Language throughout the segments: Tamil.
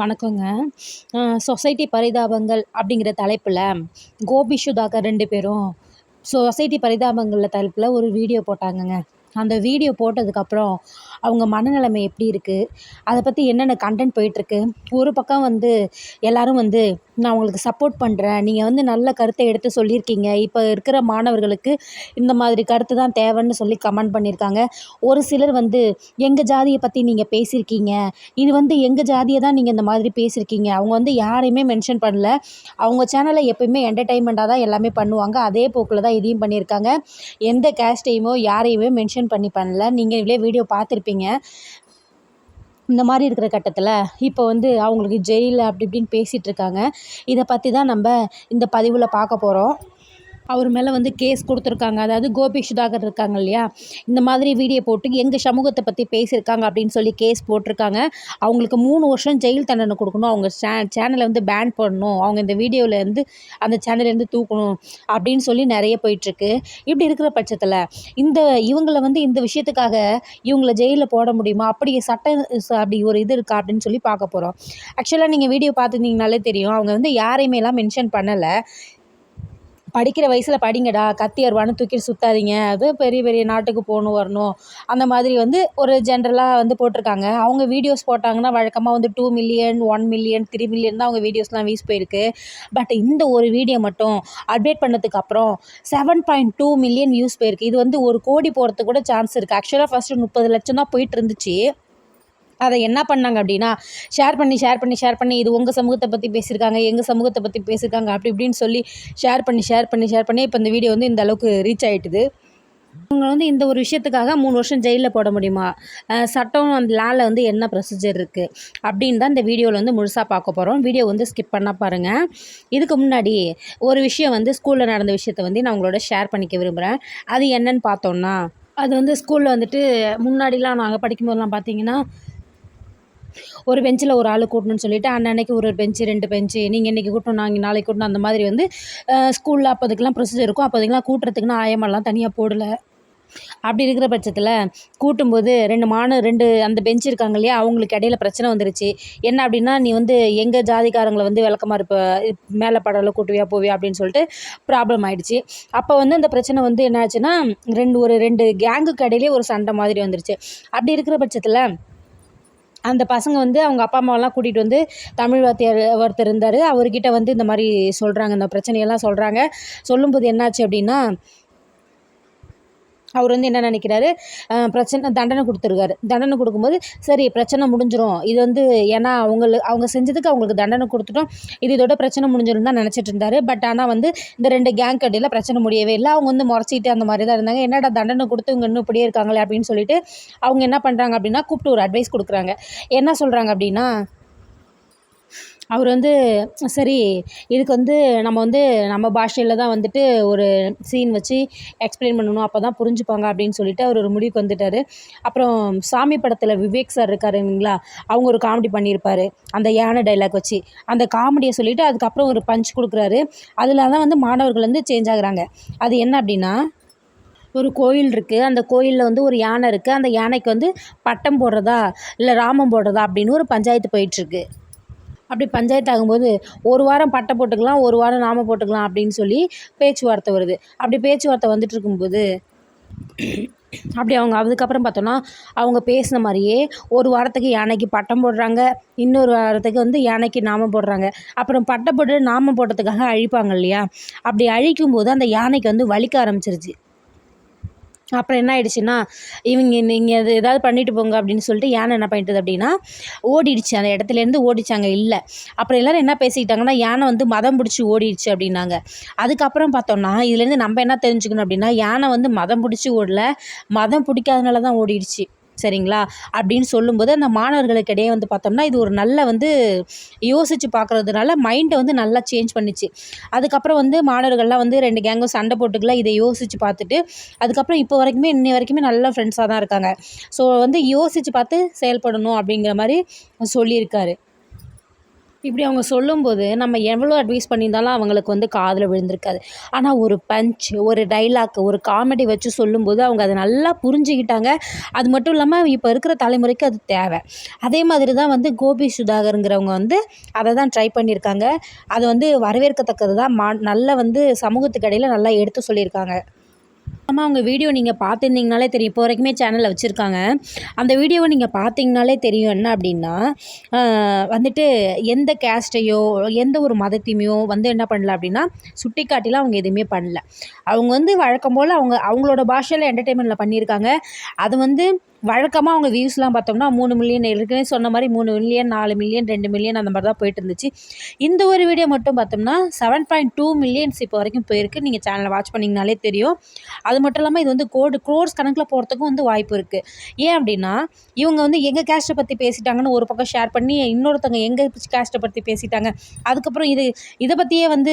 வணக்கங்க. சொசைட்டி பரிதாபங்கள் அப்படிங்கிற தலைப்பில் கோபி சுதாகர் ரெண்டு பேரும் சொசைட்டி பரிதாபங்களில் தலைப்பில் ஒரு வீடியோ போட்டாங்கங்க. அந்த வீடியோ போட்டதுக்கப்புறம் அவங்க மனநிலைமை எப்படி இருக்குது அதை பற்றி என்னென்ன கண்டென்ட் போயிட்டுருக்கு? ஒரு பக்கம் வந்து எல்லோரும் வந்து நான் உங்களுக்கு சப்போர்ட் பண்ணுறேன் நீங்கள் வந்து நல்ல கருத்தை எடுத்து சொல்லியிருக்கீங்க. இப்போ இருக்கிற மாணவர்களுக்கு இந்த மாதிரி கருத்து தான் தேவைன்னு சொல்லி கமெண்ட் பண்ணியிருக்காங்க. ஒரு சிலர் வந்து எங்கள் ஜாதியை பற்றி நீங்கள் பேசியிருக்கீங்க. இது வந்து எங்கள் ஜாதியை தான் நீங்கள் இந்த மாதிரி பேசியிருக்கீங்க. அவங்க வந்து யாரையுமே மென்ஷன் பண்ணல. அவங்க சேனலில் எப்பயுமே என்டர்டைன்மெண்ட்டாக தான் எல்லாமே பண்ணுவாங்க. அதே போக்கில் தான் இதையும் பண்ணியிருக்காங்க. எந்த கேஸ்டையுமோ யாரையுமே மென்ஷன் பண்ணி பண்ணல. நீங்கள் இவ்வளோ வீடியோ பார்த்துருப்பீங்க. இந்த மாதிரி இருக்கிற கட்டத்தில் இப்போ வந்து அவங்களுக்கு ஜெயில் அப்படி இப்படின்னு பேசிகிட்ருக்காங்க இதை பற்றி தான் நம்ம இந்த பதிவில் பார்க்க போகிறோம் அவர் மேலே வந்து கேஸ் கொடுத்துருக்காங்க. அதாவது கோபி சுதாகர் இருக்காங்க இல்லையா? இந்த மாதிரி வீடியோ போட்டு எங்கள் சமூகத்தை பற்றி பேசியிருக்காங்க அப்படின்னு சொல்லி கேஸ் போட்டிருக்காங்க. அவங்களுக்கு மூணு வருஷம் ஜெயில் தண்டனை கொடுக்கணும். அவங்க சே சேனலை வந்து பேன் பண்ணணும். அவங்க இந்த வீடியோவிலேருந்து அந்த சேனல்லேருந்து தூக்கணும் அப்படின்னு சொல்லி நிறைய போயிட்டுருக்கு. இப்படி இருக்கிற பட்சத்தில் இந்த இவங்களை வந்து இந்த விஷயத்துக்காக இவங்கள ஜெயிலில் போட முடியுமா? அப்படி சட்டம் அப்படி ஒரு இது இருக்கா அப்படின்னு சொல்லி பார்க்க போகிறோம் ஆக்சுவலாக நீங்கள் வீடியோ பார்த்துருந்தீங்கனாலே தெரியும். அவங்க வந்து யாரையுமேலாம் மென்ஷன் பண்ணலை. படிக்கிற வயசில் படிங்கடா கத்தி அருவான்னு தூக்கிட்டு சுற்றாதீங்க அது பெரிய பெரிய நாட்டுக்கு போகணும் வரணும். அந்த மாதிரி வந்து ஒரு ஜென்ரலாக வந்து போட்டிருக்காங்க. அவங்க வீடியோஸ் போட்டாங்கன்னா வழக்கமாக வந்து two million one million three million தான் அவங்க வீடியோஸ்லாம் வீஸ் போயிருக்கு. பட் இந்த ஒரு வீடியோ மட்டும் அப்டேட் பண்ணதுக்கு அப்புறம் seven point two million views போயிருக்கு. இது வந்து ஒரு கோடி போகிறதுக்கு கூட சான்ஸ் இருக்குது ஆக்சுவலாக ஃபஸ்ட்டு முப்பது லட்சம் தான் போயிட்டு இருந்துச்சு. அதை என்ன பண்ணாங்க அப்படின்னா ஷேர் பண்ணி ஷேர் பண்ணி ஷேர் பண்ணி இது உங்கள் சமூகத்தை பற்றி பேசியிருக்காங்க எங்கள் சமூகத்தை பற்றி பேசியிருக்காங்க அப்படி இப்படின்னு சொல்லி ஷேர் பண்ணி ஷேர் பண்ணி ஷேர் பண்ணி இப்போ இந்த வீடியோ வந்து இந்த அளவுக்கு ரீச் ஆகிட்டுது அவங்க வந்து இந்த ஒரு விஷயத்துக்காக மூணு வருஷம் ஜெயிலில் போட முடியுமா? சட்டம் அந்த லாவில் வந்து என்ன ப்ரொசீஜர் இருக்குது அப்படின்னு தான் இந்த வீடியோவில் வந்து முழுசாக பார்க்க போகிறோம் வீடியோ வந்து ஸ்கிப் பண்ணால் பாருங்கள் இதுக்கு முன்னாடி ஒரு விஷயம் வந்து ஸ்கூலில் நடந்த விஷயத்த வந்து நான் உங்களோட ஷேர் பண்ணிக்க விரும்புகிறேன் அது என்னன்னு பார்த்தோன்னா அது வந்து ஸ்கூலில் வந்துட்டு முன்னாடிலாம் நாங்கள் படிக்கும்போதெல்லாம் பார்த்தீங்கன்னா ஒரு பெஞ்சில் ஒரு ஆள் கூட்டணும்னு சொல்லிட்டு அன்னன்னைக்கு ஒரு ஒரு பெஞ்சு ரெண்டு பெஞ்சு நீங்கள் இன்றைக்கி கூட்டணும் நாங்கள் நாளைக்கு கூட்டணும் அந்த மாதிரி வந்து ஸ்கூலில் அப்போதுக்கெல்லாம் ப்ரொசீஜர் இருக்கும். அப்போதைக்கெல்லாம் கூட்டுறதுக்குன்னு ஆயமெல்லாம் தனியாக போடலை. அப்படி இருக்கிற பட்சத்தில் கூட்டும்போது ரெண்டு மாணவர் ரெண்டு அந்த பெஞ்ச் இருக்காங்க இல்லையா அவங்களுக்கு இடையில பிரச்சனை வந்துருச்சு. என்ன அப்படின்னா நீ வந்து எங்கள் ஜாதிக்காரங்களை வந்து விளக்கமாக இருப்ப மேலே படவில் கூட்டுவியா போவியா அப்படின்னு சொல்லிட்டு ப்ராப்ளம் ஆயிடுச்சு. அப்போ வந்து அந்த பிரச்சனை வந்து என்ன ஆச்சுன்னா ரெண்டு ஒரு ரெண்டு கேங்குக்கு இடையிலே ஒரு சண்டை மாதிரி வந்துருச்சு. அப்படி இருக்கிற பட்சத்தில் அந்த பசங்க வந்து அவங்க அப்பா அம்மாவெல்லாம் கூட்டிகிட்டு வந்து தமிழ் வாத்தியார் ஒருத்தர் இருந்தார். அவர்கிட்ட வந்து இந்த மாதிரி சொல்கிறாங்க இந்த பிரச்சனையெல்லாம் சொல்கிறாங்க சொல்லும்போது என்னாச்சு அப்படின்னா அவர் வந்து என்ன நினைக்கிறாரு? பிரச்சனை தண்டனை கொடுத்துருக்காரு. தண்டனை கொடுக்கும்போது சரி பிரச்சனை முடிஞ்சிடும் இது வந்து ஏன்னா அவங்களுக்கு அவங்க செஞ்சதுக்கு அவங்களுக்கு தண்டனை கொடுத்துட்டோம். இது இதோட பிரச்சனை முடிஞ்சிடும் தான் நினச்சிட்டு இருந்தாரு. பட் ஆனால் வந்து இந்த ரெண்டு கேங் கடையில் பிரச்சனை முடியவே இல்லை. அவங்க வந்து முறைச்சிட்டு அந்த மாதிரி தான் இருந்தாங்க. என்னடா தண்டனை கொடுத்து இவங்க இன்னும் இப்படியே இருக்காங்களே அப்படின்னு சொல்லிட்டு அவங்க என்ன பண்ணுறாங்க அப்படின்னா கூப்பிட்டு ஒரு அட்வைஸ் கொடுக்குறாங்க. என்ன சொல்கிறாங்க அப்படின்னா அவர் வந்து சரி இதுக்கு வந்து நம்ம வந்து நம்ம பாஷையில் தான் வந்துட்டு ஒரு சீன் வச்சு எக்ஸ்பிளைன் பண்ணணும் அப்போ தான் புரிஞ்சுப்பாங்க அப்படின்னு சொல்லிட்டு அவர் ஒரு முடிவுக்கு வந்துட்டார். அப்புறம் சாமி படத்தில் விவேக் சார் இருக்காரு இல்லைங்களா? அவங்க ஒரு காமெடி பண்ணியிருப்பார் அந்த யானை டைலாக் வச்சு. அந்த காமெடியை சொல்லிவிட்டு அதுக்கப்புறம் ஒரு பஞ்ச் கொடுக்குறாரு. அதில் தான் வந்து மாணவர்கள் வந்து சேஞ்ச் ஆகுறாங்க. அது என்ன அப்படின்னா ஒரு கோயில் இருக்குது அந்த கோயிலில் வந்து ஒரு யானை இருக்குது அந்த யானைக்கு வந்து பட்டம் போடுறதா இல்லை ராமம் போடுறதா அப்படின்னு ஒரு பஞ்சாயத்து போயிட்டுருக்கு அப்படி பஞ்சாயத்து ஆகும்போது ஒரு வாரம் பட்டை போட்டுக்கலாம் ஒரு வாரம் நாம போட்டுக்கலாம் அப்படின்னு சொல்லி பேச்சுவார்த்தை வருது. அப்படி பேச்சுவார்த்தை வந்துட்டு இருக்கும்போது அப்படி அவங்க அதுக்கப்புறம் பார்த்தோன்னா அவங்க பேசின மாதிரியே ஒரு வாரத்துக்கு யானைக்கு பட்டம் போடுறாங்க இன்னொரு வாரத்துக்கு வந்து யானைக்கு நாமம் போடுறாங்க. அப்புறம் பட்டம் போட்டு நாமம் போடுறதுக்காக அழிப்பாங்க இல்லையா? அப்படி அழிக்கும்போது அந்த யானைக்கு வந்து வலிக்க ஆரம்பிச்சிருச்சு. அப்புறம் என்ன ஆயிடுச்சுன்னா இவங்க நீங்கள் அது ஏதாவது பண்ணிட்டு போங்க அப்படின்னு சொல்லிட்டு யானை என்ன பண்ணிட்டுது அப்படின்னா ஓடிடுச்சு. அந்த இடத்துலேருந்து ஓடிச்சாங்க இல்லை. அப்புறம் எல்லோரும் என்ன பேசிக்கிட்டாங்கன்னா யானை வந்து மதம் பிடிச்சி ஓடிடுச்சு அப்படின்னாங்க. அதுக்கப்புறம் பார்த்தோம்னா இதுலேருந்து நம்ம என்ன தெரிஞ்சுக்கணும் அப்படின்னா யானை வந்து மதம் பிடிச்சி ஓடல. மதம் பிடிக்காதனால தான் ஓடிடுச்சு. சரிங்களா? அப்படின்னு சொல்லும்போது அந்த மாணவர்களுக்கு இடையே வந்து பார்த்தோம்னா இது ஒரு நல்ல வந்து யோசித்து பார்க்குறதுனால மைண்டை வந்து நல்லா சேஞ்ச் பண்ணிச்சு. அதுக்கப்புறம் வந்து மாணவர்கள்லாம் வந்து ரெண்டு கேங்கும் சண்டை போட்டுக்கலாம் இதை யோசித்து பார்த்துட்டு அதுக்கப்புறம் இப்போ வரைக்குமே இன்னை வரைக்குமே நல்ல ஃப்ரெண்ட்ஸாக தான் இருக்காங்க. ஸோ வந்து யோசித்து பார்த்து செயல்படணும் அப்படிங்கிற மாதிரி சொல்லியிருக்காரு. இப்படி அவங்க சொல்லும்போது நம்ம எவ்வளோ அட்வைஸ் பண்ணியிருந்தாலும் அவங்களுக்கு வந்து காதில் விழுந்திருக்காது. ஆனால் ஒரு பஞ்ச் ஒரு டைலாக் ஒரு காமெடி வச்சு சொல்லும்போது அவங்க அதை நல்லா புரிஞ்சுக்கிட்டாங்க. அது மட்டும் இல்லாமல் இப்போ இருக்கிற தலைமுறைக்கு அது தேவை. அதே மாதிரி தான் வந்து கோபி சுதாகருங்கிறவங்க வந்து அதை தான் ட்ரை பண்ணியிருக்காங்க. அது வந்து வரவேற்கத்தக்கது தான் மா நல்ல வந்து சமூகத்துக்கு இடையில் நல்லா எடுத்து சொல்லியிருக்காங்க. ஆமாம் அவங்க வீடியோ நீங்கள் பார்த்துருந்தீங்கனாலே தெரியும். இப்போ வரைக்குமே சேனலில் வச்சுருக்காங்க. அந்த வீடியோவை நீங்கள் பார்த்தீங்கனாலே தெரியும். என்ன அப்படின்னா வந்துட்டு எந்த கேஸ்ட்டையோ எந்த ஒரு மதத்தையுமையோ வந்து என்ன பண்ணல அப்படின்னா சுட்டி காட்டிலாம் அவங்க எதுவுமே பண்ணல. அவங்க வந்து வழக்கம் போல் அவங்க அவங்களோட பாஷையில் என்டர்டெயின்மெண்ட்டில் பண்ணியிருக்காங்க. அது வந்து வழக்கமாக அவங்க வியூஸ்லாம் பார்த்தோம்னா மூணு மில்லியன் ஏற்கனவே சொன்ன மாதிரி மூணு மில்லியன் நாலு மில்லியன் ரெண்டு மில்லியன் அந்த மாதிரி தான் போயிட்டு இருந்துச்சு. இந்த ஒரு வீடியோ மட்டும் பார்த்தோம்னா செவன் பாயிண்ட் டூ மில்லியன்ஸ் இப்போ வரைக்கும் போயிருக்கு. நீங்கள் சேனலை வாட்ச் பண்ணிங்கனாலே தெரியும். அது அது மட்டும் இல்லாமல் இது வந்து கோடு க்ரோர்ஸ் கணக்கில் போகிறதுக்கும் வந்து வாய்ப்பு இருக்குது ஏன் அப்படின்னா இவங்க வந்து எங்கள் கேஸ்ட்டை பற்றி பேசிட்டாங்கன்னு ஒரு பக்கம் ஷேர் பண்ணி இன்னொருத்தவங்க எங்கள் கேஸ்ட்டை பற்றி பேசிட்டாங்க. அதுக்கப்புறம் இது இதை பற்றியே வந்து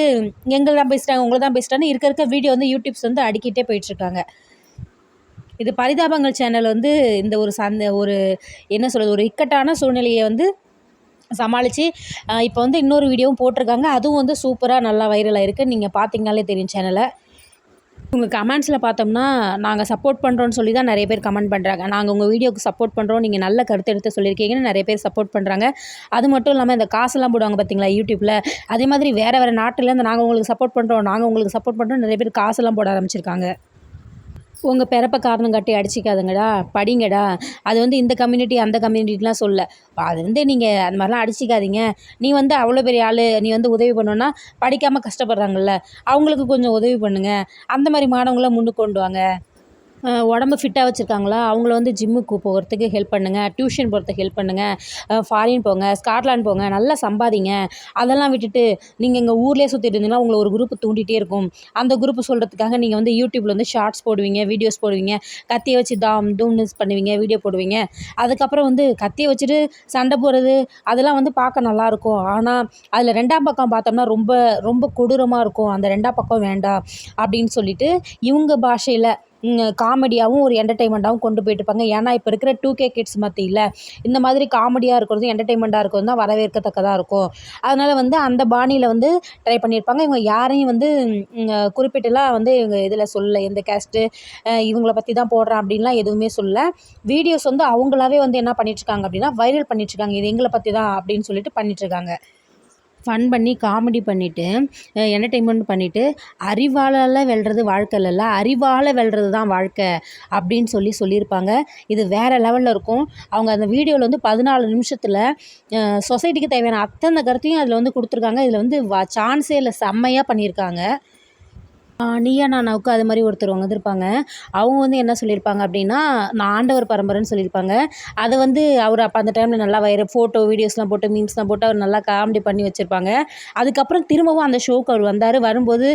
எங்களை தான் பேசிட்டாங்க உங்களை தான் பேசிட்டாங்க இருக்க இருக்க வீடியோ வந்து யூடியூப்ஸ் வந்து அடிக்கிட்டே போயிட்டுருக்காங்க. இது பரிதாபங்கள் சேனல் வந்து இந்த ஒரு சந்த ஒரு என்ன சொல்கிறது ஒரு இக்கட்டான சூழ்நிலையை வந்து சமாளித்து இப்போ வந்து இன்னொரு வீடியோவும் போட்டிருக்காங்க. அதுவும் வந்து சூப்பராக நல்லா வைரலாக இருக்குது நீங்கள் பார்த்தீங்கனாலே தெரியும் சேனலை உங்கள் கமெண்ட்ஸில் பார்த்தோம்னா நாங்கள் சப்போர்ட் பண்ணுறோன்னு சொல்லி தான் நிறைய பேர் கமெண்ட் பண்ணுறாங்க நாங்கள் உங்கள் வீடியோக்கு சப்போர்ட் பண்ணுறோம் நீங்கள் நல்ல கருத்து எடுத்து சொல்லியிருக்கீங்கன்னு நிறைய பேர் சப்போர்ட் பண்ணுறாங்க அது மட்டும் இல்லாமல் இந்த காசெல்லாம் போடுவாங்க பார்த்தீங்களா யூடியூப்பில் அதே மாதிரி வேறு வேறு நாட்டிலேருந்து நாங்கள் உங்களுக்கு சப்போர்ட் பண்ணுறோம் நாங்கள் உங்களுக்கு சப்போர்ட் பண்ணுறோம் நிறைய பேர் காசெல்லாம் போட ஆரம்பிச்சிருக்காங்க. உங்கள் பிறப்ப காரணம் காட்டி அடிச்சிக்காதுங்கடா படிங்கடா. அது வந்து இந்த கம்யூனிட்டி அந்த கம்யூனிட்டிலாம் சொல்ல. அது வந்து நீங்கள் அந்த மாதிரிலாம் அடிச்சிக்காதீங்க. நீ வந்து அவ்வளோ பெரிய ஆள் நீ வந்து உதவி பண்ணோன்னா படிக்காமல் கஷ்டப்படுறாங்கல்ல. அவங்களுக்கு கொஞ்சம் உதவி பண்ணுங்கள் அந்த மாதிரி மாணவங்களாம் முன்னுக்கு கொண்டு வாங்க. உடம்பு ஃபிட்டாக வச்சுருக்காங்களா? அவங்கள வந்து ஜிம்முக்கு போகிறதுக்கு ஹெல்ப் பண்ணுங்கள் டியூஷன் போகிறதுக்கு ஹெல்ப் பண்ணுங்கள் ஃபாரின் போங்க ஸ்காட்லாண்ட் போங்க நல்லா சம்பாதிங்க. அதெல்லாம் விட்டுட்டு நீங்கள் எங்கள் ஊர்லேயே சுற்றிட்டு இருந்தீங்கன்னா உங்களை ஒரு குரூப் தூண்டிகிட்டே இருக்கும். அந்த குரூப் சொல்கிறதுக்காக நீங்கள் வந்து யூடியூப்பில் வந்து ஷார்ட்ஸ் போடுவீங்க வீடியோஸ் போடுவீங்க கத்தியை வச்சு தாம் தூம்னு பண்ணுவீங்க வீடியோ போடுவீங்க. அதுக்கப்புறம் வந்து கத்தியை வச்சுட்டு சண்டை போடுறது அதெல்லாம் வந்து பார்க்க நல்லாயிருக்கும் ஆனால் அதில் ரெண்டாம் பக்கம் பார்த்தோம்னா ரொம்ப ரொம்ப கொடூரமாக இருக்கும். அந்த ரெண்டாம் பக்கம் வேண்டாம் அப்படின்னு சொல்லிட்டு இவங்க பாஷையில் காமெடியாகவும் ஒரு என்டர்டெயின்மெண்ட்டாகவும் கொண்டு போயிட்டுருப்பாங்க ஏன்னா இப்போ இருக்கிற டூ கே கிட்ஸ் மத்தியில் இந்த மாதிரி காமெடியாக இருக்கிறதும் என்டர்டைன்மெண்ட்டாக இருக்கிறதும் தான் வரவேற்கத்தக்கதாக இருக்கும். அதனால் வந்து அந்த பாணியில் வந்து ட்ரை பண்ணியிருப்பாங்க இவங்க யாரையும் வந்து குறிப்பிட்டுலாம் வந்து இவங்க இதில் சொல்லலை. எந்த கேஸ்ட்டு இவங்கள பற்றி தான் போடுறேன் அப்படின்லாம் எதுவுமே சொல்லலை. வீடியோஸ் வந்து அவங்களாவே வந்து என்ன பண்ணிட்டுருக்காங்க அப்படின்னா வைரல் பண்ணிட்டுருக்காங்க இது எங்களை பற்றி தான் அப்படின்னு சொல்லிட்டு பண்ணிட்டுருக்காங்க ஃபன் பண்ணி காமெடி பண்ணிவிட்டு என்டர்டெயின்மெண்ட் பண்ணிவிட்டு அறிவாளால் வெல்றது வாழ்க்கை இல்லைல்ல அறிவால் வெல்றது தான் வாழ்க்கை அப்படின்னு சொல்லி சொல்லியிருப்பாங்க. இது வேறு லெவலில் இருக்கும். அவங்க அந்த வீடியோவில் வந்து பதினாலு நிமிஷத்தில் சொசைட்டிக்கு தேவையான அத்தனை கருத்தையும் அதில் வந்து கொடுத்துருக்காங்க. இதில் வந்து வ சான்ஸே இல்லை செம்மையாக பண்ணியிருக்காங்க. நீயா நானாவுக்கு அது மாதிரி ஒருத்தர் வந்திருப்பாங்க அவங்க வந்து என்ன சொல்லியிருப்பாங்க அப்படின்னா நான் ஆண்டவர் பரம்பரைன்னு சொல்லியிருப்பாங்க. அதை வந்து அவர் அப்போ அந்த டைமில் நல்லா வைர ஃபோட்டோ வீடியோஸ்லாம் போட்டு மீம்ஸ்லாம் போட்டு அவர் நல்லா காமெடி பண்ணி வச்சுருப்பாங்க. அதுக்கப்புறம் திரும்பவும் அந்த ஷோக்கு அவர் வந்தார். வரும்போது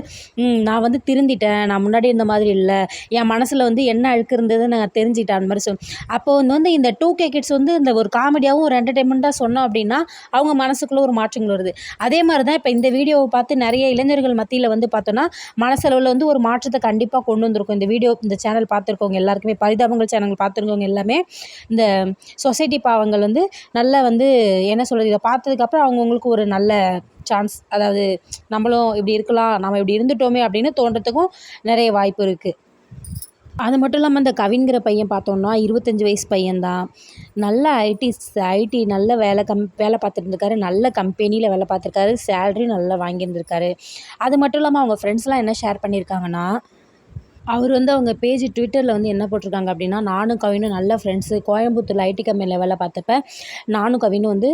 நான் வந்து திருந்திட்டேன். நான் முன்னாடி இருந்த மாதிரி இல்லை. என் மனசில் வந்து என்ன அழுக்கு இருந்தது நான் தெரிஞ்சிட்டேன் அந்த மாதிரி சொல் அப்போ வந்து இந்த டூ கே கிட்ஸ் வந்து இந்த ஒரு காமெடியாகவும் ஒரு என்டர்டெயின்மெண்ட்டாக சொன்னோம் அப்படின்னா அவங்க மனசுக்குள்ளே ஒரு மாற்றங்கள் வருது. அதே மாதிரி தான் இப்போ இந்த வீடியோவை பார்த்து நிறைய இளைஞர்கள் மத்தியில் வந்து பார்த்தோன்னா மனசில் செலவில் வந்து ஒரு மாற்றத்தை கண்டிப்பாக கொண்டு வந்திருக்கும். இந்த வீடியோ இந்த சேனல் பார்த்துருக்கவங்க எல்லாருக்குமே பரிதாபங்கள் சேனல் பார்த்துருக்கவங்க எல்லாமே இந்த சொசைட்டி பாவங்கள் வந்து நல்லா வந்து என்ன சொல்கிறது இதை பார்த்ததுக்கப்புறம் அவங்கவுங்களுக்கு ஒரு நல்ல சான்ஸ் அதாவது நம்மளும் இப்படி இருக்கலாம் நம்ம இப்படி இருந்துட்டோமே அப்படின்னு தோன்றதுக்கும் நிறைய வாய்ப்பு இருக்குது அது மட்டும் இல்லாமல் இந்த கவின்கிற பையன் பார்த்தோன்னா இருபத்தஞ்சி வயசு பையன்தான். நல்ல ஐடி ஐடி நல்ல வேலை கம் வேலை பார்த்துருந்துருக்காரு நல்ல கம்பெனியில் வேலை பார்த்துருக்காரு. சேல்ரி நல்லா வாங்கியிருந்திருக்காரு. அது மட்டும் இல்லாமல் அவங்க ஃப்ரெண்ட்ஸ்லாம் என்ன ஷேர் பண்ணியிருக்காங்கன்னா அவர் வந்து அவங்க பேஜ் ட்விட்டரில் வந்து என்ன போட்டிருக்காங்க அப்படின்னா நானும் கவினும் நல்ல ஃப்ரெண்ட்ஸு கோயம்புத்தூரில் ஐடி கம்பெனியில் வேலை பார்த்தப்ப நானும் கவினும் வந்து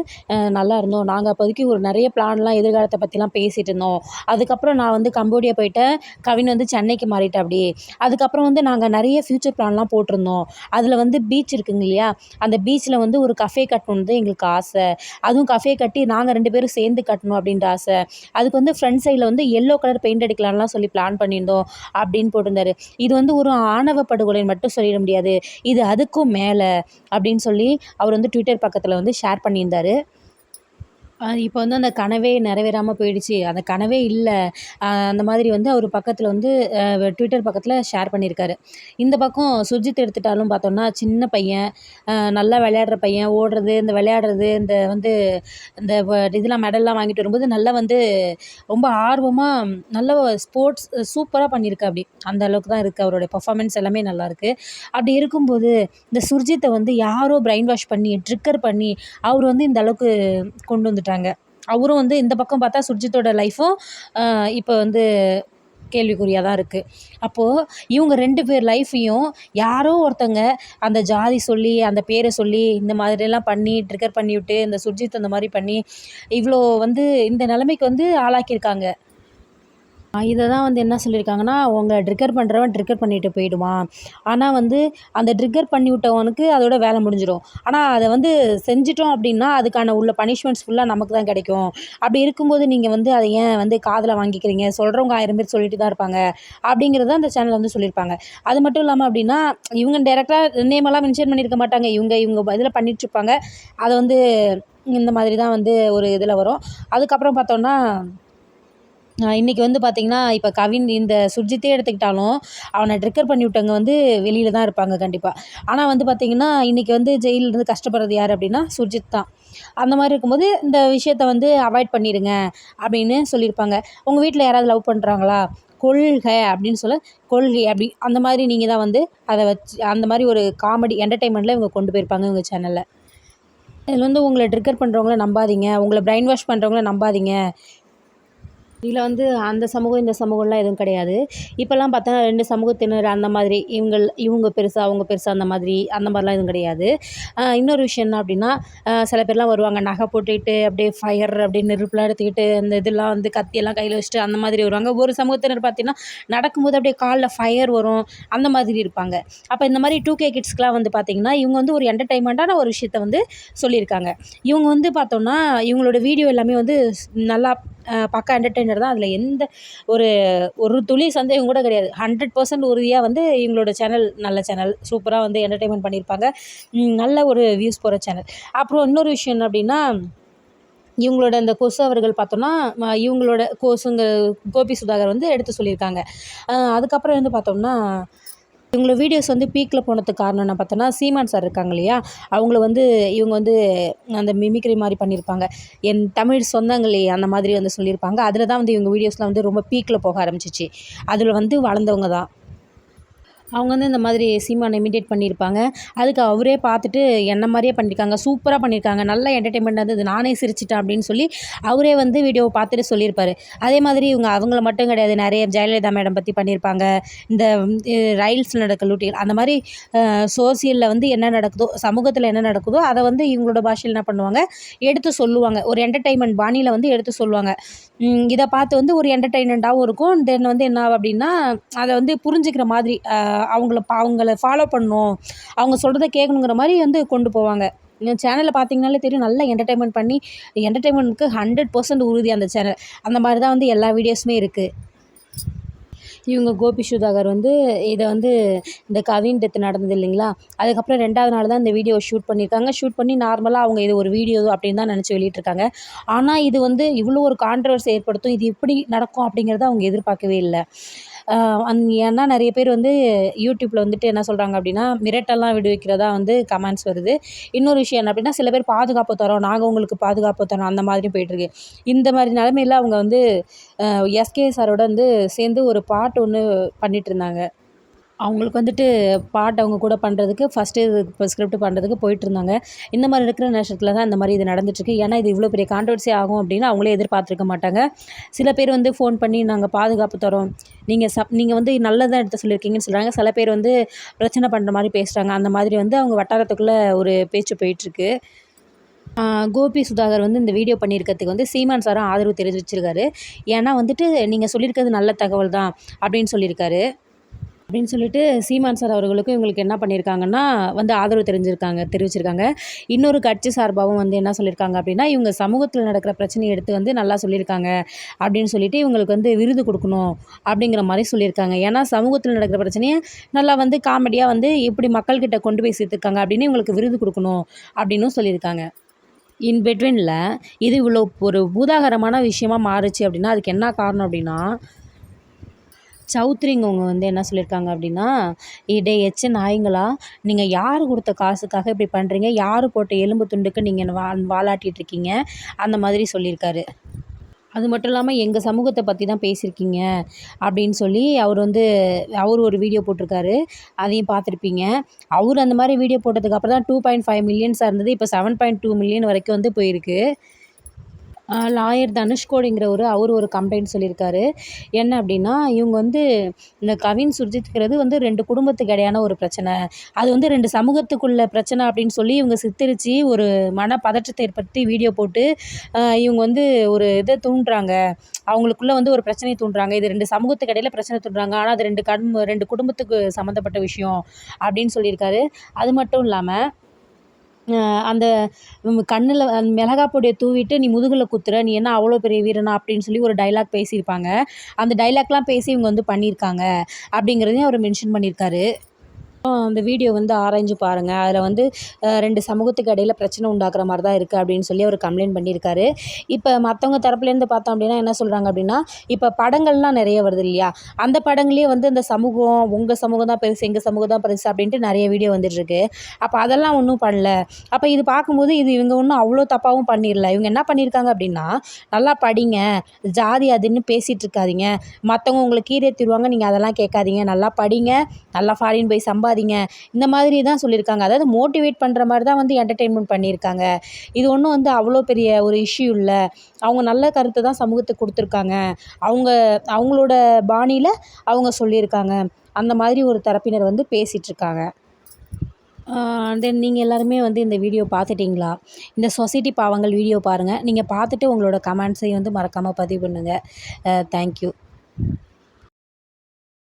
நல்லா இருந்தோம். நாங்கள் அப்போதைக்கு ஒரு நிறைய பிளான்லாம் எதிர்காலத்தை பற்றிலாம் பேசிகிட்டு இருந்தோம். அதுக்கப்புறம் நான் வந்து கம்போடியா போயிட்டேன். கவின் வந்து சென்னைக்கு மாறிட்டேன் அப்படியே அதுக்கப்புறம் வந்து நாங்கள் நிறைய ஃப்யூச்சர் பிளான்லாம் போட்டிருந்தோம். அதில் வந்து பீச் இருக்குங்க இல்லையா? அந்த பீச்சில் வந்து ஒரு கஃபே கட்டணுன்னு எங்களுக்கு ஆசை. அதுவும் கஃபே கட்டி நாங்கள் ரெண்டு பேரும் சேர்ந்து கட்டணும் அப்படின்ற ஆசை. அதுக்கு வந்து ஃப்ரண்ட் சைடில் வந்து எல்லோ கலர் பெயிண்ட் அடிக்கலாம்லாம் சொல்லி பிளான் பண்ணியிருந்தோம் அப்படின்னு போட்டிருந்தாரு. இது வந்து ஒரு ஆணவ படுகொலைன்னு மட்டும் சொல்லிட முடியாது. இது அதுக்கும் மேலே அப்படின்னு சொல்லி அவர் வந்து ட்விட்டர் பக்கத்தில் வந்து ஷேர் பண்ணியிருந்தார். இப்போ வந்து அந்த கனவே நிறைவேறாமல் போயிடுச்சு. அந்த கனவே இல்லை. அந்த மாதிரி வந்து அவர் பக்கத்தில் வந்து ட்விட்டர் பக்கத்தில் ஷேர் பண்ணியிருக்காரு இந்த பக்கம் சுர்ஜித் எடுத்துட்டாலும் பார்த்தோம்னா சின்ன பையன் நல்லா விளையாடுற பையன் ஓடுறது இந்த விளையாடுறது இந்த வந்து இந்த இதெல்லாம் மெடல்லாம் வாங்கிட்டு வரும்போது நல்லா வந்து ரொம்ப ஆர்வமாக நல்ல ஸ்போர்ட்ஸ் சூப்பராக பண்ணியிருக்காப்படி அந்த அளவுக்கு தான் இருக்குது அவருடைய பர்ஃபார்மன்ஸ் எல்லாமே நல்லாயிருக்கு அப்படி இருக்கும்போது இந்த சுர்ஜித்தை வந்து யாரோ பிரெயின் வாஷ் பண்ணி ட்ரிக்கர் பண்ணி அவர் வந்து இந்த அளவுக்கு கொண்டு வந்துட்டார். வந்துட்டாங்க அவரும் வந்து இந்த பக்கம் பார்த்தா சுர்ஜித்தோட லைஃப்பும் இப்போ வந்து கேள்விக்குறியாக தான் இருக்குது அப்போது இவங்க ரெண்டு பேர் லைஃப்பையும் யாரோ ஒருத்தங்க அந்த ஜாதி சொல்லி அந்த பேரை சொல்லி இந்த மாதிரிலாம் பண்ணி ட்ரிகர் பண்ணிவிட்டு இந்த சுர்ஜித் அந்த மாதிரி பண்ணி இவ்வளோ வந்து இந்த நிலைமைக்கு வந்து ஆளாக்கியிருக்காங்க. இதை தான் வந்து என்ன சொல்லியிருக்காங்கன்னா அவங்க ட்ரிக்கர் பண்ணுறவன் ட்ரிக்கர் பண்ணிட்டு போயிடுவான். ஆனால் வந்து அந்த ட்ரிக்கர் பண்ணி விட்டவனுக்கு அதோட வேலை முடிஞ்சிடும். ஆனால் அதை வந்து செஞ்சிட்டோம் அப்படின்னா அதுக்கான உள்ள பனிஷ்மெண்ட்ஸ் ஃபுல்லாக நமக்கு தான் கிடைக்கும். அப்படி இருக்கும்போது நீங்கள் வந்து அதை ஏன் வந்து காதில் வாங்கிக்கிறீங்க? சொல்கிறவங்க ஆயிரம் பேர் சொல்லிட்டு தான் இருப்பாங்க. அப்படிங்கிறத அந்த சேனல் வந்து சொல்லியிருப்பாங்க. அது மட்டும் இல்லாமல் அப்படின்னா இவங்க டேரெக்டாக நேமெல்லாம் மென்ஷன் பண்ணியிருக்க மாட்டாங்க. இவங்க இவங்க இதில் பண்ணிகிட்ருப்பாங்க அதை வந்து இந்த மாதிரி தான் வந்து ஒரு இதில் வரும். அதுக்கப்புறம் பார்த்தோன்னா இன்றைக்கி வந்து பார்த்திங்கன்னா இப்போ கவின் இந்த சுர்ஜித்தே எடுத்துக்கிட்டாலும் அவனை ட்ரிக்கர் பண்ணி விட்டவங்க வந்து வெளியில் தான் இருப்பாங்க கண்டிப்பாக ஆனால் வந்து பார்த்திங்கன்னா இன்றைக்கி வந்து ஜெயிலிருந்து கஷ்டப்படுறது யார் அப்படின்னா சுர்ஜித் தான். அந்த மாதிரி இருக்கும்போது இந்த விஷயத்த வந்து அவாய்ட் பண்ணிடுங்க அப்படின்னு சொல்லியிருப்பாங்க. உங்கள் வீட்டில் யாராவது லவ் பண்ணுறாங்களா கொள்கை அப்படின்னு சொல்ல கொள்கை அப்படி அந்த மாதிரி நீங்கள் தான் வந்து அதை வச்சு அந்த மாதிரி ஒரு காமெடி என்டர்டெயின்மெண்ட்டில் இவங்க கொண்டு போயிருப்பாங்க இவங்க சேனலில் இதில் வந்து உங்களை ட்ரிக்கர் பண்ணுறவங்கள நம்பாதீங்க. உங்களை பிரெயின் வாஷ் பண்ணுறவங்கள நம்பாதீங்க. இதில் வந்து அந்த சமூகம் இந்த சமூகம்லாம் எதுவும் கிடையாது. இப்போல்லாம் பார்த்தா ரெண்டு சமூகத்தினர் அந்த மாதிரி இவங்கள் இவங்க பெருசு அவங்க பெருசு அந்த மாதிரி அந்த மாதிரிலாம் எதுவும் கிடையாது. இன்னொரு விஷயம் என்ன அப்படின்னா சில பேர்லாம் வருவாங்க நகை போட்டுக்கிட்டு அப்படியே ஃபயர் அப்படியே நெருப்புலாம் எடுத்துக்கிட்டு அந்த இதெல்லாம் வந்து கத்தியெல்லாம் கையில் வச்சுட்டு அந்த மாதிரி வருவாங்க. ஒரு சமூகத்தினர் பார்த்தீங்கன்னா நடக்கும்போது அப்படியே காலில் ஃபயர் வரும் அந்த மாதிரி இருப்பாங்க. அப்போ இந்த மாதிரி டூ கே கிட்ஸ்க்குலாம் வந்து பார்த்திங்கன்னா இவங்க வந்து ஒரு என்டர்டைன்மெண்ட்டான ஒரு விஷயத்த வந்து சொல்லியிருக்காங்க. இவங்க வந்து பார்த்தோம்னா இவங்களோட வீடியோ எல்லாமே வந்து நல்லா பக்கா என்டர்டைன் தான் அதில் எந்த ஒரு ஒரு துளி சந்தேகம் கூட கிடையாது. ஹண்ட்ரட் பர்சன்ட் உறுதியாக வந்து இவங்களோட சேனல் நல்ல சேனல் சூப்பராக வந்து என்டர்டெயின்மெண்ட் பண்ணியிருப்பாங்க நல்ல ஒரு வியூஸ் போகிற சேனல் அப்புறம் இன்னொரு விஷயம் என்ன அப்படின்னா இவங்களோட அந்த கொசு அவர்கள் பார்த்தோன்னா இவங்களோட கொசுங்க கோபி சுதாகர் வந்து எடுத்து சொல்லியிருக்காங்க. அதுக்கப்புறம் வந்து பார்த்தோம்னா இவங்களோட வீடியோஸ் வந்து பீக்கில் போனதுக்கு காரணம் என்ன பார்த்தோன்னா சீமான் சார் இருக்காங்க இல்லையா? அவங்கள வந்து இவங்க வந்து அந்த மிமிக்ரி மாதிரி பண்ணியிருப்பாங்க. என் தமிழ் சொந்தங்களே அந்த மாதிரி வந்து சொல்லியிருப்பாங்க. அதில் தான் வந்து இவங்க வீடியோஸ்லாம் வந்து ரொம்ப பீக்கில் போக ஆரம்பிச்சிச்சு. அதில் வந்து வளர்ந்தவங்க தான். அவங்க வந்து இந்த மாதிரி சீமானை இமிடேட் பண்ணியிருப்பாங்க. அதுக்கு அவரே பார்த்துட்டு என்ன மாதிரியே பண்ணியிருக்காங்க சூப்பராக பண்ணியிருக்காங்க நல்ல என்டர்டெயின்மெண்ட் இருந்தது நானே சிரிச்சிட்டேன் அப்படின்னு சொல்லி அவரே வந்து வீடியோவை பார்த்துட்டு சொல்லியிருப்பார். அதே மாதிரி இவங்க அவங்கள மட்டும் கிடையாது நிறைய ஜெயலலிதா மேடம் பற்றி பண்ணியிருப்பாங்க இந்த ரயில்ஸில் நடக்க லூட்டிகள் அந்த மாதிரி சோசியலில் வந்து என்ன நடக்குதோ சமூகத்தில் என்ன நடக்குதோ அதை வந்து இவங்களோட பாஷையில் என்ன பண்ணுவாங்க எடுத்து சொல்லுவாங்க. ஒரு என்டர்டெயின்மெண்ட் பாணியில் வந்து எடுத்து சொல்லுவாங்க. இதை பார்த்து வந்து ஒரு என்டர்டெயின்மெண்ட்டாகவும் இருக்கும். தென் வந்து என்ன அப்படின்னா அதை வந்து புரிஞ்சுக்கிற மாதிரி அவங்கள அவங்கள ஃபாலோ பண்ணணும் அவங்க சொல்கிறத கேட்கணுங்கிற மாதிரி வந்து கொண்டு போவாங்க. என் சேனலில் பார்த்தீங்கனாலே தெரியும் நல்லா என்டர்டைன்மெண்ட் பண்ணி என்டர்டைன்மெண்ட்க்கு ஹண்ட்ரட் பர்சன்ட் உறுதி அந்த சேனல் அந்த மாதிரி தான் வந்து எல்லா வீடியோஸுமே இருக்குது இவங்க கோபி சுதாகர் வந்து இதை வந்து இந்த கவின் டெத்து நடந்தது இல்லைங்களா? அதுக்கப்புறம் ரெண்டாவது நாள் தான் இந்த வீடியோ ஷூட் பண்ணியிருக்காங்க ஷூட் பண்ணி நார்மலாக அவங்க இது ஒரு வீடியோ அப்படின்னு தான் நினச்சி வெளியிட்ருக்காங்க ஆனால் இது வந்து இவ்வளோ ஒரு கான்ட்ரவர்சி ஏற்படுத்தும். இது எப்படி நடக்கும் அப்படிங்கிறத அவங்க எதிர்பார்க்கவே இல்லை. அந் ஏன்னா நிறைய பேர் வந்து யூடியூப்பில் வந்துட்டு என்ன சொல்கிறாங்க அப்படின்னா மிரட்டல்லாம் விடுவிக்கிறதா வந்து கமெண்ட்ஸ் வருது. இன்னொரு விஷயம் என்ன அப்படின்னா சில பேர் பாதுகாப்பு தரோம் நாங்கள் உங்களுக்கு பாதுகாப்பு தரோம் அந்த மாதிரி போயிட்டுருக்கு. இந்த மாதிரி நிலமையில அவங்க வந்து எஸ்கே சாரோட வந்து சேர்ந்து ஒரு பாட்டு ஒன்று பண்ணிகிட்ருந்தாங்க அவங்களுக்கு வந்துட்டு பாட்டு அவங்க கூட பண்ணுறதுக்கு ஃபஸ்ட்டு இப்போ ஸ்கிரிப்ட் பண்ணுறதுக்கு போயிட்டுருந்தாங்க. இந்த மாதிரி இருக்கிற நேரத்தில் தான் இந்த மாதிரி இது நடந்துட்டுருக்கு. ஏன்னா இது இவ்வளோ பெரிய கான்ட்ரவர்சி ஆகும் அப்படின்னு அவங்களே எதிர்பார்த்துருக்க மாட்டாங்க. சில பேர் வந்து ஃபோன் பண்ணி நாங்கள் பாதுகாப்பு தரோம். நீங்கள் சப் நீங்கள் வந்து நல்லதாக எடுத்து சொல்லியிருக்கீங்கன்னு சொல்கிறாங்க சில பேர் வந்து பிரச்சனை பண்ணுற மாதிரி பேசுகிறாங்க அந்த மாதிரி வந்து அவங்க வட்டாரத்துக்குள்ளே ஒரு பேச்சு போயிட்டுருக்கு. கோபி சுதாகர் வந்து இந்த வீடியோ பண்ணியிருக்கிறதுக்கு வந்து சீமான் சாரும் ஆதரவு தெரிவிச்சிருக்காரு. ஏன்னா வந்துட்டு நீங்கள் சொல்லியிருக்கிறது நல்ல தகவல் தான் அப்படின்னு சொல்லியிருக்காரு. அப்படின்னு சொல்லிட்டு சீமான் சார் அவர்களுக்கும் இவங்களுக்கு என்ன பண்ணியிருக்காங்கன்னா வந்து ஆதரவு தெரிஞ்சிருக்காங்க தெரிவிச்சிருக்காங்க. இன்னொரு கட்சி சார்பாகவும் வந்து என்ன சொல்லியிருக்காங்க அப்படின்னா இவங்க சமூகத்தில் நடக்கிற பிரச்சனையை எடுத்து வந்து நல்லா சொல்லியிருக்காங்க அப்படின்னு சொல்லிட்டு இவங்களுக்கு வந்து விருது கொடுக்கணும் அப்படிங்கிற மாதிரி சொல்லியிருக்காங்க. ஏன்னா சமூகத்தில் நடக்கிற பிரச்சனையை நல்லா வந்து காமெடியாக வந்து இப்படி மக்கள்கிட்ட கொண்டு போய் சேர்த்துருக்காங்க அப்படின்னு இவங்களுக்கு விருது கொடுக்கணும் அப்படின்னும் சொல்லியிருக்காங்க. இன் பிட்வீனில் இது இவ்வளோ ஒரு பூதாகரமான விஷயமா மாறுச்சு அப்படின்னா அதுக்கு என்ன காரணம் அப்படின்னா சௌத்ரிங்கவங்க வந்து என்ன சொல்லியிருக்காங்க அப்படின்னா இடே எச்ச நாய்ங்களா நீங்கள் யார் கொடுத்த காசுக்காக இப்படி பண்ணுறீங்க யார் போட்ட எலும்பு துண்டுக்கு நீங்கள் வா வாலாட்டிட்டு இருக்கீங்க அந்த மாதிரி சொல்லியிருக்காரு அது மட்டும் இல்லாமல் எங்கள் சமூகத்தை பற்றி தான் பேசியிருக்கீங்க அப்படின்னு சொல்லி அவர் வந்து அவர் ஒரு வீடியோ போட்டிருக்காரு. அதையும் பார்த்துருப்பீங்க. அவர் அந்த மாதிரி வீடியோ போட்டதுக்கு அப்புறம் தான் டூ பாயிண்ட் ஃபைவ் மில்லியன்ஸாக இருந்தது. இப்போ செவன் பாயிண்ட் டூ மில்லியன் வரைக்கும் வந்து போயிருக்கு. லாயர் தனுஷ்கோடிங்கிறவர் அவர் ஒரு கம்ப்ளைண்ட் சொல்லியிருக்காரு. என்ன அப்படின்னா இவங்க வந்து இந்த கவின் சுர்ஜித்ங்கிறது வந்து ரெண்டு குடும்பத்துக்கு இடையான ஒரு பிரச்சனை. அது வந்து ரெண்டு சமூகத்துக்குள்ள பிரச்சனை அப்படின்னு சொல்லி இவங்க சித்தரித்து ஒரு மன பதற்றத்தை ஏற்படுத்தி வீடியோ போட்டு இவங்க வந்து ஒரு இதை தூண்டுறாங்க. அவங்களுக்குள்ள வந்து ஒரு பிரச்சனையை தூண்டுறாங்க. இது ரெண்டு சமூகத்துக்கு இடையில பிரச்சனை தூண்டுறாங்க. ஆனால் அது ரெண்டு கண் ரெண்டு குடும்பத்துக்கு சம்மந்தப்பட்ட விஷயம் அப்படின்னு சொல்லியிருக்காரு. அது மட்டும் இல்லாமல் அந்த கண்ணில் மிளகா பொடியை தூவிட்டு நீ முதுகில் குத்துற நீ என்ன அவ்வளோ பெரிய வீரனா அப்படின்னு சொல்லி ஒரு டைலாக் பேசியிருப்பாங்க. அந்த டைலாக்லாம் பேசி இவங்க வந்து பண்ணியிருக்காங்க. அப்படிங்கிறதையும் அவர் மென்ஷன் பண்ணியிருக்காரு. அந்த வீடியோ வந்து ஆராய்ஞ்சு பாருங்கள் அதில் வந்து ரெண்டு சமூகத்துக்கு இடையில பிரச்சனை உண்டாக்குற மாதிரி தான் இருக்குது அப்படின்னு சொல்லி அவர் கம்ப்ளைண்ட் பண்ணியிருக்காரு இப்போ மற்றவங்க தரப்புலேருந்து பார்த்தோம் அப்படின்னா என்ன சொல்கிறாங்க அப்படின்னா இப்போ படங்கள்லாம் நிறைய வருது இல்லையா? அந்த படங்களே வந்து இந்த சமூகம் உங்கள் சமூகம் தான் பெருசு எங்கள் சமூகம் தான் பெருசு அப்படின்ட்டு நிறைய வீடியோ வந்துட்டுருக்கு அப்போ அதெல்லாம் ஒன்றும் பண்ணல. அப்போ இது பார்க்கும்போது இது இவங்க ஒன்றும் அவ்வளோ தப்பாகவும் பண்ணிடல. இவங்க என்ன பண்ணியிருக்காங்க அப்படின்னா நல்லா படிங்க ஜாதி அதுன்னு பேசிகிட்டு இருக்காதிங்க. மற்றவங்க உங்களுக்கு கீரை திருவாங்க நீங்கள் அதெல்லாம் கேட்காதீங்க. நல்லா படிங்க நல்லா ஃபாரின் போய் சம்பாதி சம்பாதிங்க இந்த மாதிரி தான் சொல்லியிருக்காங்க. அதாவது மோட்டிவேட் பண்ணுற மாதிரி தான் வந்து என்டர்டெயின்மெண்ட் பண்ணியிருக்காங்க. இது ஒன்றும் வந்து அவ்வளோ பெரிய ஒரு இஷ்யூ இல்லை. அவங்க நல்ல கருத்தை தான் சமூகத்துக்கு கொடுத்துருக்காங்க. அவங்க அவங்களோட பாணியில் அவங்க சொல்லியிருக்காங்க. அந்த மாதிரி ஒரு தரப்பினர் வந்து பேசிகிட்ருக்காங்க தென் நீங்கள் எல்லாருமே வந்து இந்த வீடியோ பார்த்துட்டிங்களா? இந்த சொசைட்டி பாவங்கள் வீடியோ பாருங்கள் நீங்கள் பார்த்துட்டு உங்களோட கமெண்ட்ஸையும் வந்து மறக்காமல் பதிவு பண்ணுங்கள் தேங்க்யூ